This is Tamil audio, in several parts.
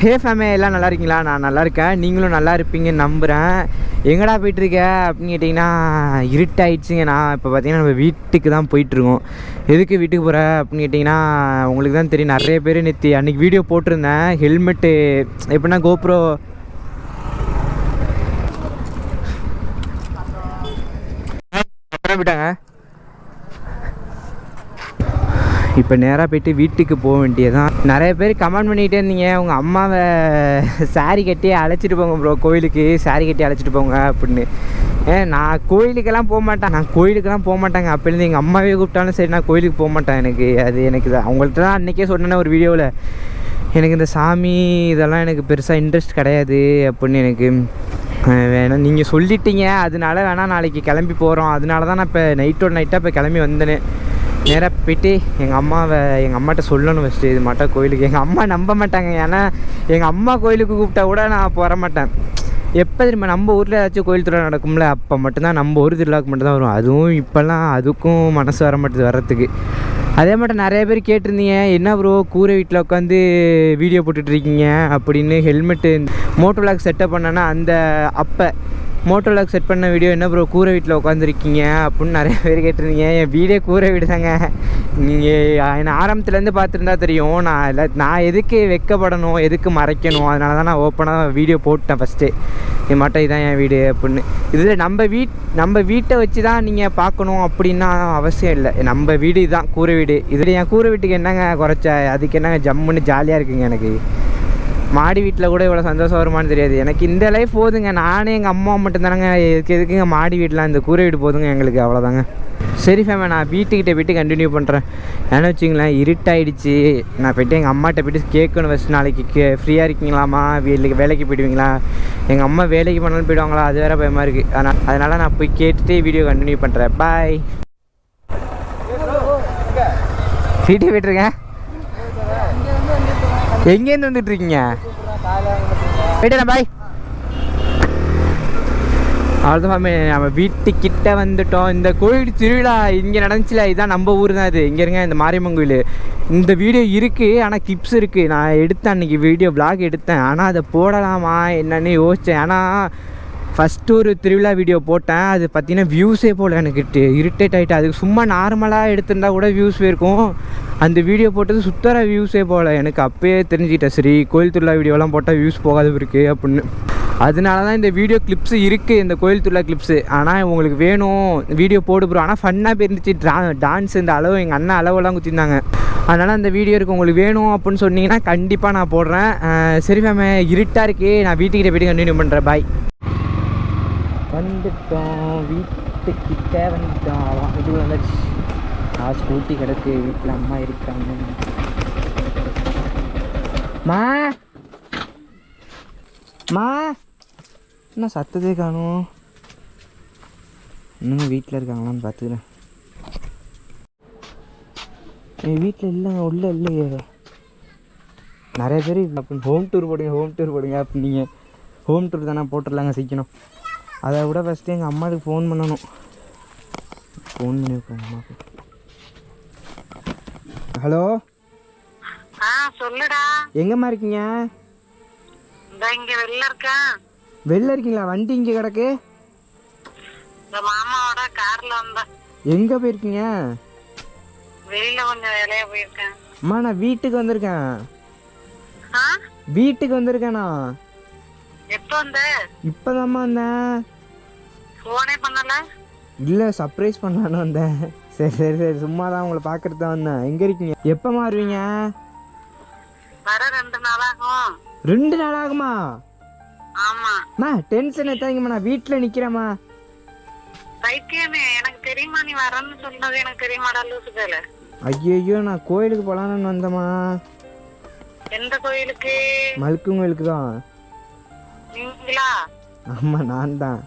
ஹே ஃபேமே எல்லாம் நல்லா இருக்கீங்களா? நான் நல்லா இருக்கேன். நீங்களும் நல்லா இருப்பீங்கன்னு நம்புகிறேன் எங்கடா போயிட்டுருக்க அப்படின்னு கேட்டிங்கன்னா இருட்டாயிடுச்சுங்க. நான் இப்போ பார்த்தீங்கன்னா நம்ம வீட்டுக்கு தான் போயிட்டுருக்கோம். எதுக்கு வீட்டுக்கு போகிற அப்படின்னு கேட்டிங்கன்னா உங்களுக்கு தான் தெரியும். நிறைய பேர் நேற்று அன்றைக்கி வீடியோ போட்டிருந்தேன். ஹெல்மெட்டு எப்படின்னா கோப்ரோ விட்டாங்க இப்போ நேராக போயிட்டு வீட்டுக்கு போக வேண்டியதான் நிறைய பேர் கமெண்ட் பண்ணிகிட்டே இருந்தீங்க. உங்கள் அம்மாவை சாரி கட்டி அழைச்சிட்டு போங்க ப்ரோ கோயிலுக்கு சாரி கட்டி அழைச்சிட்டு போங்க அப்படின்னு. ஏன் நான் கோயிலுக்கெல்லாம் போக மாட்டேன். நான் கோயிலுக்கெல்லாம் போக மாட்டேங்க. அப்போலேருந்து எங்கள் அம்மாவே கூப்பிட்டாலும் சரி நான் கோயிலுக்கு போக மாட்டேன் எனக்கு. அது எனக்கு தான். அவங்கள்ட்ட தான் அன்றைக்கே சொன்னேன் ஒரு வீடியோவில் எனக்கு இந்த சாமி இதெல்லாம் எனக்கு பெருசாக இன்ட்ரெஸ்ட் கிடையாது அப்படின்னு எனக்கு வேணாம் நீங்கள் சொல்லிட்டீங்க. அதனால வேணால் நாளைக்கு கிளம்பி போகிறோம் அதனால தான் நான் இப்போ நைட்டோட நைட்டாக இப்போ கிளம்பி வந்தேனே. நேராக போயிட்டு எங்கள் அம்மாவை எங்கள் அம்மாட்ட சொல்லணும் ஃபஸ்ட்டு இது மாட்டா கோயிலுக்கு. எங்கள் அம்மா நம்ப மாட்டாங்க. ஏன்னா எங்கள் அம்மா கோயிலுக்கு கூப்பிட்டா கூட நான் போற மாட்டேன். எப்போ திரும்ப நம்ம ஊரில் ஏதாச்சும் கோயில் திருவிழா நடக்கும்ல அப்போ மட்டும்தான் நம்ம ஊர் திருவிழாவுக்கு மட்டும்தான் வரும் அதுவும் இப்போல்லாம் அதுக்கும் மனசு வர மாட்டேது வர்றதுக்கு. அதே மட்டும் நிறைய பேர் கேட்டிருந்தீங்க என்ன ப்ரோ கூரை வீட்டில் உட்காந்து வீடியோ போட்டுட்ருக்கீங்க அப்படின்னு ஹெல்மெட்டு மோட்டோ விளாக் செட்டப் பண்ணேன்னா அந்த அப்போ மோட்டோ லாக் செட் பண்ண வீடியோ என்ன ப்ரோ கூரை வீட்டில் உட்காந்துருக்கீங்க அப்படின்னு நிறைய பேர் கேட்டிருந்தீங்க. என் வீடே கூரை வீடு தாங்க நீங்கள் என்னை ஆரம்பத்துலேருந்து பார்த்துருந்தா தெரியும். நான் இல்லை நான் எதுக்கு வெக்கப்படணும் எதுக்கு மறைக்கணும்? அதனால தான் நான் ஓப்பனாக வீடியோ போட்டேன் ஃபஸ்ட்டு இது மட்டும் இதுதான் என் வீடு அப்படின்னு. இதில் நம்ம வீட் நம்ம வீட்டை வச்சு தான் நீங்கள் பார்க்கணும் அப்படின்னா அவசியம் இல்லை. நம்ம வீடு இதுதான் கூரை வீடு. இதில் என் கூரை வீட்டுக்கு என்னங்க குறைச்ச? அதுக்கு என்னங்க ஜம்முன்னு ஜாலியாக இருக்குங்க எனக்கு. மாடி வீட்டில் கூட இவ்வளோ சந்தோஷம் வருமானு தெரியாது. எனக்கு இந்த லைஃப் போதுங்க. நானே எங்கள் அம்மா மட்டும்தானங்க எதுக்கு எதுக்குங்க மாடி வீட்டில் இந்த கூரை வீடு போதுங்க எங்களுக்கு அவ்வளோதாங்க சரி ஃபேமே நான் வீட்டுக்கிட்ட போயிட்டு கண்டினியூ பண்ணுறேன் ஏன்னு வச்சுங்களேன் இருட்டாயிடுச்சு. நான் போயிட்டு எங்கள் அம்மாட்ட போயிட்டு கேட்கணும் ஃபஸ்ட் நாளைக்கு. கே ஃப்ரீயாக இருக்கீங்களாம்மா? வீட்டுக்கு வேலைக்கு போயிடுவீங்களா? எங்கள் அம்மா வேலைக்கு பண்ணாலும் போயிடுவாங்களா? அது வேறு பயமாக இருக்குது அதனால் அதனால் நான் போய் கேட்டுட்டு வீடியோ கண்டினியூ பண்ணுறேன் பாய் வீட்டுக்கு போயிட்டுருக்கேன் எங்கேருந்து வந்துட்டு இருக்கீங்க போயிட்டேன் பாய் அவ்வளோதான் நம்ம வீட்டுக்கிட்ட வந்துட்டோம். இந்த கோயில் திருவிழா இங்கே நடந்துச்சுல இதுதான் நம்ம ஊர் தான் இது இங்கே இருங்க இந்த மாரியம்மன் கோயில். இந்த வீடியோ இருக்குது ஆனால் கிப்ஸ் இருக்குது நான் எடுத்தேன் அன்றைக்கி வீடியோ vlog எடுத்தேன். ஆனால் அதை போடலாமா என்னன்னு யோசித்தேன் ஆனால் ஃபஸ்ட்டு ஒரு திருவிழா வீடியோ போட்டேன். அது பார்த்தீங்கன்னா வியூஸே போல் எனக்கு இரிட்டேட் ஆகிட்டு அதுக்கு சும்மா நார்மலாக எடுத்திருந்தா கூட வியூஸ் போயிருக்கும். அந்த வீடியோ போட்டது சுத்தர வியூஸே போகல எனக்கு அப்போயே தெரிஞ்சுக்கிட்டேன். சரி கோயில் திருவிழா வீடியோலாம் போட்டால் வியூஸ் போகாது இருக்குது அப்படின்னு. அதனால தான் இந்த வீடியோ கிளிப்ஸு இருக்குது இந்த கோயில் திருவிழா கிளிப்ஸு ஆனால் உங்களுக்கு வேணும். வீடியோ போடு ப்ரோ ஆனால் ஃபன்னாக போயிருந்துச்சு. ட்ரா டான்ஸ் இந்த அளவு எங்கள் அண்ணன் அளவெல்லாம் குத்திருந்தாங்க. அதனால் அந்த வீடியோ இருக்குது உங்களுக்கு வேணும் அப்படின்னு சொன்னீங்கன்னா கண்டிப்பாக நான் போடுறேன். சரி மேம் இருட்டாக இருக்கே. நான் வீட்டுக்கிட்ட போய்ட்டு கண்டினியூ பண்ணுறேன் பாய் வந்துட்டோம். வீட்டுக்கிட்ட வந்துட்டோம். அவ்வளோதான் வீட்டுக்கு வந்தாச்சு நான் ஸ்கூட்டி கிடக்கு. வீட்டில் அம்மா இருக்காங்க. மா! மா! என்ன சத்ததே காணும்? இன்னும் வீட்டில் இருக்காங்களான்னு பார்த்துக்கிறேன். என் வீட்டில் இல்லைங்க உள்ள இல்லையே. நிறைய பேர் அப்படின்னு ஹோம் டூர் போடுங்க ஹோம் டூர் போடுங்க. அப்படின்னீங்க ஹோம் டூர் தானே போட்டுடலாங்க சீக்கிரம். அதை விட ஃபஸ்ட்டு எங்கள் அம்மாவுக்கு ஃபோன் பண்ணணும். ஃபோன் பண்ணியிருக்கோம் அம்மாவுக்கு. ஹலோ ஆ சொல்லுடா. எங்கம்மா இருக்கீங்க? இங்க வெளில இருக்கேன். வெளில இருக்கீங்களா? வண்டி இங்கே கிடக்கு. மாமாவோட கார்ல வந்தேன். எங்கே போயிருக்கீங்க? வெளியில கொஞ்சம் வேலையா போயிருக்கேன். அம்மா நான் வீட்டுக்கு வந்திருக்கேன். ஆ? வீட்டுக்கு வந்திருக்கேண்ணா எப்போ வந்த? இப்போதாம்மா வந்தேன் போனே பண்ணல? இல்லை சர்ப்ரைஸ் பண்ணலான்னு வந்தேன். சரி சரி சரி சும்மா தான் உங்களை பார்க்கறது தான் வந்தேன். எங்கே இருக்கீங்க? எப்போம்மா வருவீங்க? வர ரெண்டு நாளாகும். ரெண்டு நாள் ஆகுமா ஆமா. அம்மா டென்ஷன் எடுத்தாங்கம்மா நான் வீட்டில் நிற்கிறேம்மா பைத்தியமே எனக்கு தெரியுமா நீ வரேன்னு சொன்னது? எனக்கு தெரியுமாடா லூசு பேல ஐயோ நான் கோயிலுக்கு போகலான்னு வந்தேம்மா. எந்த கோயிலுக்கு? மல்கும் கோயிலுக்கு தான். நீங்களா? ஆமாம் நான் தான்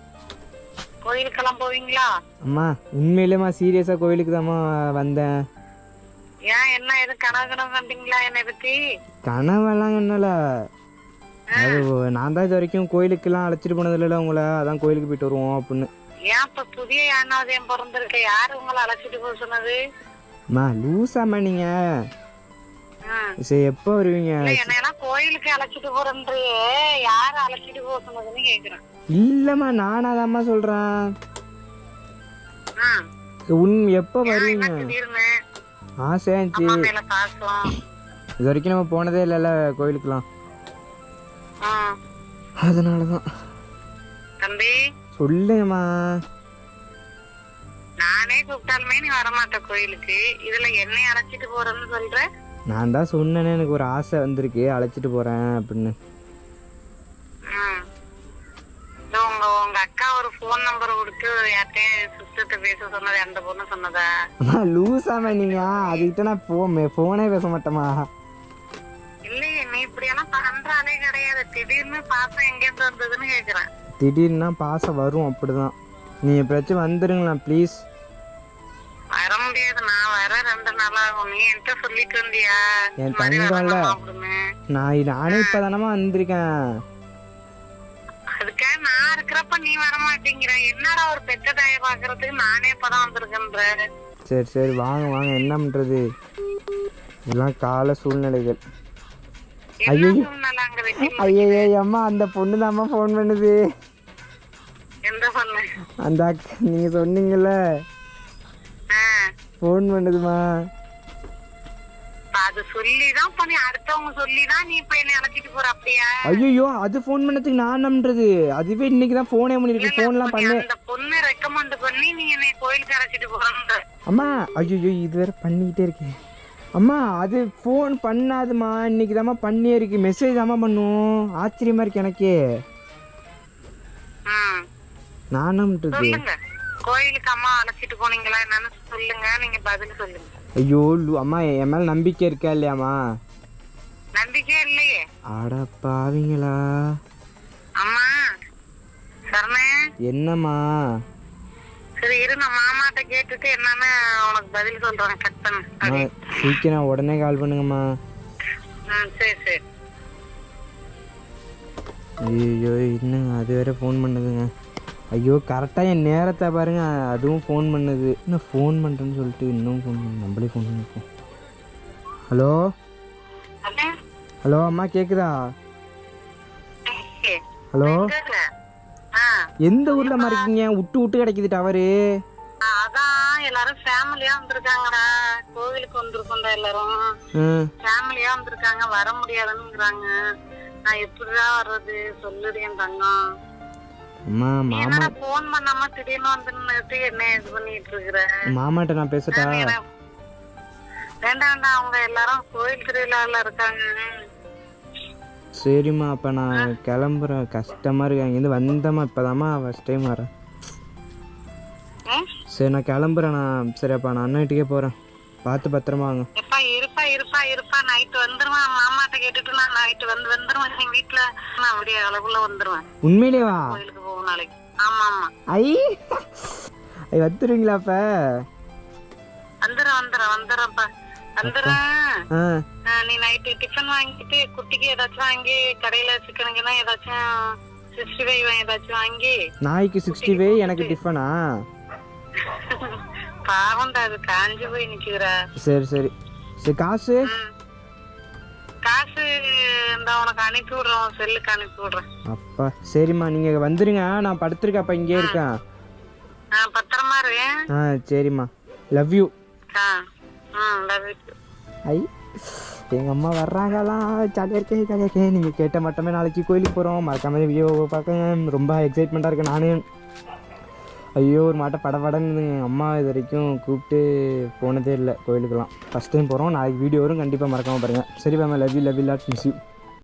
கோயிலுக்கெல்லாம் போவீங்களா? அம்மா உண்மையிலேம்மா சீரியஸாக கோயிலுக்கு தாம்மா வந்தேன். ஏன் என்ன எதுவும் கனவு கனவு கண்டீங்களா என்னை பத்தி? கனவெல்லாம் என்னல அது நான் தான் இது வரைக்கும் கோயிலுக்கெல்லாம் அழைச்சிட்டு போனதில்ல உங்களை. அதான் கோயிலுக்கு போயிட்டு வருவோம் அப்படின்னு. ஏன் இப்ப புதிய யானாவதையும் பிறந்திருக்க யாரு உங்களை அழைச்சிட்டு போக சொன்னது? அம்மா லூஸாம்மா நீங்கள். சரி எப்போ வருவீங்க? என்னையெல்லாம் கோயிலுக்கு அழைச்சிட்டு போறேன்றியே யாரு அழைச்சிட்டு போக சொன்னதுன்னு கேக்குறேன். இல்லைம்மா நானாதாம்மா சொல்கிறேன் ம். உன் எப்போ வருவீங்க? என்ன ஆசையா இருந்துச்சு இது வரைக்கும் நம்ம போனதே இல்லைல்ல கோயிலுக்குலாம் ம். அதனால தான் தம்பி? சொல்லுங்கம்மா. நானே கூப்பிட்டாலுமே நீ வரமாட்ட கோயிலுக்கு. இதுல என்னை அழைச்சிட்டு போறேன்னு சொல்ற? நான் தான் சொன்னேனே எனக்கு ஒரு ஆசை வந்திருக்கு. அழைச்சிட்டு போகிறேன் அப்படின்னு. உங்க அக்கா ஒரு போன் நம்பர் கொடுத்து சிஸ்டர்கிட்ட பேச சொன்னது அந்த பொண்ணு சொன்னதா. அம்மா லூஸாம நீங்கள் அதுக்கிட்ட நான் ஃபோன் ஃபோனே பேச மாட்டேம்மா. இல்லையே நீ இப்படி எல்லாம் பண்றாலே கிடையாது. திடீர்னு பாசம் எங்கேருந்து வந்ததுன்னு கேக்குறேன். திடீர்னா பாசம் வரும் அப்படிதான். நீ எப்பயாச்சும் வந்துடுங்களா ப்ளீஸ் வர ரெண்டு நாள் ஆகும் நீ என்கிட்ட சொல்லிட்டு என் தங்கம்ல. நான் நானே வந்திருக்கேன். அதுக்காக நான் இருக்கிறப்ப நீ வர மாட்டேங்கிற என்னடா ஒரு பெத்த தாயை பாக்குறதுக்கு நானே இப்பதான் வந்திருக்கேன்ற. சரி சரி வாங்க வாங்க. என்ன பண்ணுறது இதெல்லாம் கால சூழ்நிலைகள். ஐயோ அம்மா அந்த பொண்ணு தாம்மா ஃபோன் பண்ணுது. அந்த நீங்கள் சொன்னீங்கல்ல. ஃபோன் பண்ணுதுமா? அது சொல்லிதான் பண்ணி அடுத்தவங்க சொல்லிதான் நீ இப்ப என்ன அழைச்சிட்டு போற அப்படியா? ஐயோ அது ஃபோன் பண்ணதுக்கு நான் பண்றது அதுவே இன்னைக்கு தான் ஃபோனே பண்ணிருக்கு ஃபோன்லாம் பண்ணு. அந்த பொண்ணு ரெக்கமெண்ட் பண்ணி நீ என்னை கோயிலுக்கு அழைச்சிட்டு போறன்ற. அம்மா ஐயோ இது வேற பண்ணிக்கிட்டே இருக்கேன் அம்மா அது ஃபோன் பண்ணாதுமா இன்னைக்கு தாம்மா பண்ணியே இருக்கு. மெசேஜ் தாம்மா பண்ணும். ஆச்சரியமா இருக்கு எனக்கே. ம். நான் என்ன பண்றது சொல்லுங்க. கோயிலுக்கு அம்மா அழைச்சிட்டு போனீங்களா என்னன்னு சொல்லுங்க நீங்க பதில் சொல்லுங்க. ஐயோ அம்மா என் மேல நம்பிக்கை இருக்கா இல்லையாம்மா? நம்பிக்கை இல்லையே. அட பாவிங்களா. அம்மா சரணே. என்னம்மா? சரி இரு நான் மாமாட்ட கேட்டுட்டு என்னன்னு உனக்கு பதில் சொல்றேன் கட் பண்ணு சீக்கிரம் உடனே கால் பண்ணுங்கம்மா. சரி சரி. ஐயோ இன்னும் அது வேற ஃபோன் பண்ணுதுங்க. ஐயோ கரெக்டாக என் நேரத்தை பாருங்க. அதுவும் ஃபோன் பண்ணுது. இன்னும் ஃபோன் பண்ணுறேன்னு சொல்லிட்டு இன்னும் ஃபோன் பண்ணு நம்மளே ஃபோன் பண்ணிப்போம். ஹலோ ஹலோ அம்மா கேட்குதா ஹலோ எந்த ஊரில் இருக்கீங்க? விட்டு விட்டு கிடைக்குது டவரு. அதான் எல்லாரும் ஃபேமிலியா வந்திருக்காங்கடா. கோவிலுக்கு வந்திருக்கோம்டா எல்லாரும். ம் ஃபேமிலியா வந்திருக்காங்க. வர முடியாதுன்னுங்கிறாங்க. நான் எப்படிதான் வர்றது? சொல்லுது என் தங்கம். அம்மா மாமா. போன் பண்ணாம திடீர்னு வந்து நிறுத்தி என்ன இது பண்ணிட்டு இருக்கிற மாமாட்ட நான் பேசட்டா? வேண்டாம் அவங்க எல்லாரும் கோயில் திருவிழால இருக்காங்க. சரிம்மா அப்போ நான் கிளம்புறேன். கஷ்டமாக இருக்கு. அங்கேருந்து வந்தேம்மா இப்போதாம்மா ஃபஸ்ட் டைம் வரேன்? சரி நான் கிளம்புறேன். நான் சரி அப்போ நான் அண்ணன் வீட்டுக்கே போகிறேன் பார்த்து பத்திரமா வாங்க. எப்பா இருப்பா இருப்பா இருப்பா. நைட்டு வந்துருவேன் மாமாட்ட கேட்டுட்டு நான் நைட்டு வந்து வந்துருவேன். எங்க வீட்டுல நான் விடிய அளவுல வந்துருவேன். உண்மையிலே போகும் நாளைக்கு. ஆமா ஆமா. ஐ ஐ வந்துடுவீங்களா அப்போ? வந்துடுறேன் வந்துடுறேன் வந்துடுறேன்ப்பா வந்துடுறேன். நீ நைட்டு டிஃபன் வாங்கிட்டு குட்டிக்கு ஏதாச்சும் வாங்கி கடையில சிக்கனுங்கன்னா ஏதாச்சும் சிக்ஸ்டி ஃபைவ் ஏதாச்சும் வாங்கி நாய்க்கு சிக்ஸ்டி ஃபைவ் எனக்கு டிஃபனா பாவம்டா அது காஞ்சு போய் நிக்குதுடா. சரி சரி. சரி காசு? இந்த உனக்கு அனுப்பி விடுறோம் செல்லுக்கு அனுப்பி விடுறேன். அப்பா சரிம்மா நீங்கள் வந்துடுங்க நான் படுத்துருக்கேன் அப்போ இங்கே இருக்கேன். ஆ பத்திரமா இரு. ஆ சரிம்மா. லவ் யூ ஆ ம். ஐ எங்கள் அம்மா வர்றாங்கலாம் ஜாலியாக இருக்கேன் ஜாலியாக இருக்கேன் நீங்கள் கேட்ட மட்டுமே நாளைக்கு கோயிலுக்கு போகிறோம் மறக்காம வீடியோ பார்க்க. ரொம்ப எக்ஸைட்மெண்ட்டாக இருக்கு. நானே ஐயோ ஒரு மாட்ட படபடன்னு எங்கள் அம்மா இது வரைக்கும் கூப்பிட்டு போனதே இல்லை கோயிலுக்கெல்லாம். ஃபஸ்ட் டைம் போகிறோம் நாளைக்கு வீடியோ வரும். கண்டிப்பாக மறக்காமல் பாருங்கள் சரி ma'am love you love you lot miss you